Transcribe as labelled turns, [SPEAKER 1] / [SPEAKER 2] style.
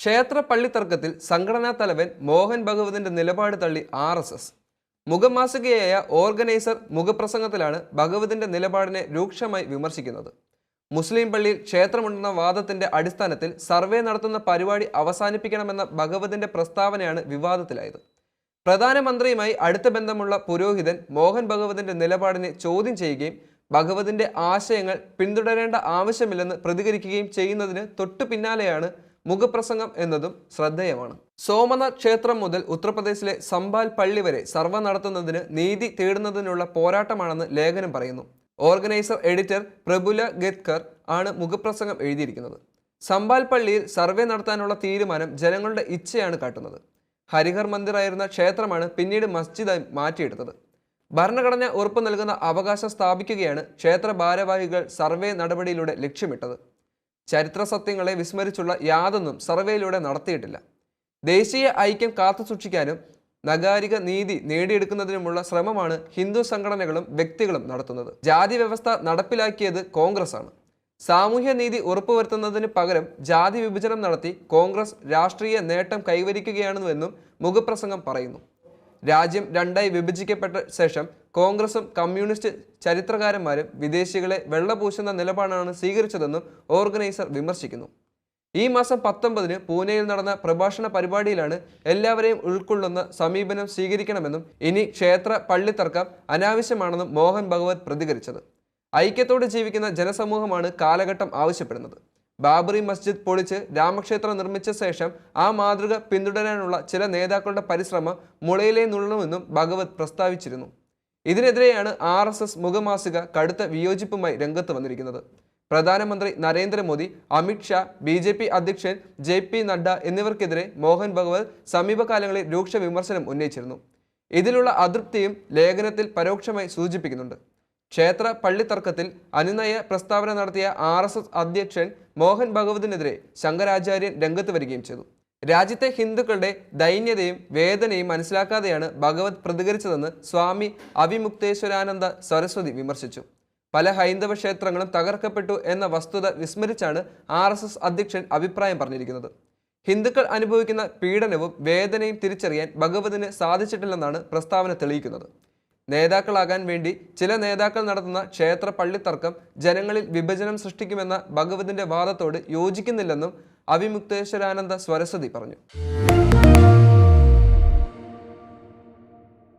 [SPEAKER 1] ക്ഷേത്ര പള്ളിത്തർക്കത്തിൽ സംഘടനാ തലവൻ മോഹൻ ഭഗവതിന്റെ നിലപാട് തള്ളി ആർ എസ് എസ്. മുഖമാസികയായ ഓർഗനൈസർ മുഖപ്രസംഗത്തിലാണ് ഭഗവതിന്റെ നിലപാടിനെ രൂക്ഷമായി വിമർശിക്കുന്നത്. മുസ്ലിം പള്ളിയിൽ ക്ഷേത്രമുണ്ടെന്ന വാദത്തിന്റെ അടിസ്ഥാനത്തിൽ സർവേ നടത്തുന്ന പരിപാടി അവസാനിപ്പിക്കണമെന്ന ഭഗവതിന്റെ പ്രസ്താവനയാണ് വിവാദത്തിലായത്. പ്രധാനമന്ത്രിയുമായി അടുത്ത ബന്ധമുള്ള പുരോഹിതൻ മോഹൻ ഭഗവതിന്റെ നിലപാടിനെ ചോദ്യം ചെയ്യുകയും ഭഗവതിന്റെ ആശയങ്ങൾ പിന്തുടരേണ്ട ആവശ്യമില്ലെന്ന് പ്രതികരിക്കുകയും ചെയ്യുന്നതിന് തൊട്ടു പിന്നാലെയാണ് മുഖപ്രസംഗം എന്നതും ശ്രദ്ധേയമാണ്. സോമനാഥ് ക്ഷേത്രം മുതൽ ഉത്തർപ്രദേശിലെ സംബാൽ പള്ളി വരെ സർവ നടത്തുന്നതിന് നീതി തേടുന്നതിനുള്ള പോരാട്ടമാണെന്ന് ലേഖനം പറയുന്നു. ഓർഗനൈസർ എഡിറ്റർ പ്രബുല ഗെത്കർ ആണ് മുഖപ്രസംഗം എഴുതിയിരിക്കുന്നത്. സംബാൽ പള്ളിയിൽ സർവേ നടത്താനുള്ള തീരുമാനം ജനങ്ങളുടെ ഇച്ഛയാണ് കാട്ടുന്നത്. ഹരിഹർ മന്ദിറായിരുന്ന ക്ഷേത്രമാണ് പിന്നീട് മസ്ജിദായി മാറ്റിയെടുത്തത്. ഭരണഘടന ഉറപ്പു നൽകുന്ന അവകാശം സ്ഥാപിക്കുകയാണ് ക്ഷേത്ര ഭാരവാഹികൾ സർവേ നടപടിയിലൂടെ ലക്ഷ്യമിട്ടത്. ചരിത്ര സത്യങ്ങളെ വിസ്മരിച്ചുള്ള യാതൊന്നും സർവേയിലൂടെ നടത്തിയിട്ടില്ല. ദേശീയ ഐക്യം കാത്തുസൂക്ഷിക്കാനും നഗാരിക നീതി നേടിയെടുക്കുന്നതിനുമുള്ള ശ്രമമാണ് ഹിന്ദു സംഘടനകളും വ്യക്തികളും നടത്തുന്നത്. ജാതി വ്യവസ്ഥ നടപ്പിലാക്കിയത് കോൺഗ്രസ് ആണ് സാമൂഹ്യ നീതി ഉറപ്പുവരുത്തുന്നതിന് പകരം ജാതി വിഭജനം നടത്തി കോൺഗ്രസ് രാഷ്ട്രീയ നേട്ടം കൈവരിക്കുകയാണെന്നുവെന്നും മുഖപ്രസംഗം പറയുന്നു. രാജ്യം രണ്ടായി വിഭജിക്കപ്പെട്ട ശേഷം കോൺഗ്രസും കമ്മ്യൂണിസ്റ്റ് ചരിത്രകാരന്മാരും വിദേശികളെ വെള്ളപൂശുന്ന നിലപാടാണ് സ്വീകരിച്ചതെന്നും ഓർഗനൈസർ വിമർശിക്കുന്നു. ഈ മാസം പത്തൊമ്പതിന് പൂനെയിൽ നടന്ന പ്രഭാഷണ പരിപാടിയിലാണ് എല്ലാവരെയും ഉൾക്കൊള്ളുന്ന സമീപനം സ്വീകരിക്കണമെന്നും ഇനി ക്ഷേത്ര പള്ളിത്തർക്കം അനാവശ്യമാണെന്നും മോഹൻ ഭഗവത് പ്രതികരിച്ചത്. ഐക്യത്തോടെ ജീവിക്കുന്ന ജനസമൂഹമാണ് കാലഘട്ടം ആവശ്യപ്പെടുന്നത്. ബാബറി മസ്ജിദ് പൊളിച്ച് രാമക്ഷേത്രം നിർമ്മിച്ച ശേഷം ആ മാതൃക പിന്തുടരാനുള്ള ചില നേതാക്കളുടെ പരിശ്രമം മുളയിലേ നുള്ളണമെന്നും ഭഗവത് പ്രസ്താവിച്ചിരുന്നു. ഇതിനെതിരെയാണ് ആർ എസ് എസ് മുഖമാസിക കടുത്ത വിയോജിപ്പുമായി രംഗത്ത് വന്നിരിക്കുന്നത്. പ്രധാനമന്ത്രി Narendra Modi Amit Shah B J P അധ്യക്ഷൻ ജെ പി നഡ്ഡ എന്നിവർക്കെതിരെ മോഹൻ ഭഗവത് സമീപകാലങ്ങളിൽ രൂക്ഷ വിമർശനം ഉന്നയിച്ചിരുന്നു. ഇതിലുള്ള അതൃപ്തിയും ലേഖനത്തിൽ പരോക്ഷമായി സൂചിപ്പിക്കുന്നുണ്ട്. ക്ഷേത്ര പള്ളി തർക്കത്തിൽ അനുനയ പ്രസ്താവന നടത്തിയ ആർ എസ് എസ് അധ്യക്ഷൻ മോഹൻ ഭഗവതിനെതിരെ ശങ്കരാചാര്യൻ രംഗത്ത് വരികയും ചെയ്തു. രാജ്യത്തെ ഹിന്ദുക്കളുടെ ദൈന്യതയും വേദനയും മനസ്സിലാക്കാതെയാണ് ഭഗവത് പ്രതികരിച്ചതെന്ന് സ്വാമി അവിമുക്തേശ്വരാനന്ദ സരസ്വതി വിമർശിച്ചു. പല ഹൈന്ദവ ക്ഷേത്രങ്ങളും തകർക്കപ്പെട്ടു എന്ന വസ്തുത വിസ്മരിച്ചാണ് ആർ എസ് എസ് അധ്യക്ഷൻ അഭിപ്രായം പറഞ്ഞിരിക്കുന്നത്. ഹിന്ദുക്കൾ അനുഭവിക്കുന്ന പീഡനവും വേദനയും തിരിച്ചറിയാൻ ഭഗവതിന് സാധിച്ചിട്ടില്ലെന്നാണ് പ്രസ്താവന തെളിയിക്കുന്നത്. നേതാക്കളാകാൻ വേണ്ടി ചില നേതാക്കൾ നടത്തുന്ന ക്ഷേത്ര പള്ളിത്തർക്കം ജനങ്ങളിൽ വിഭജനം സൃഷ്ടിക്കുമെന്ന ഭഗവതിന്റെ വാദത്തോട് യോജിക്കുന്നില്ലെന്നും അവിമുക്തേശ്വരാനന്ദ സ്വരസ്വതി പറഞ്ഞു.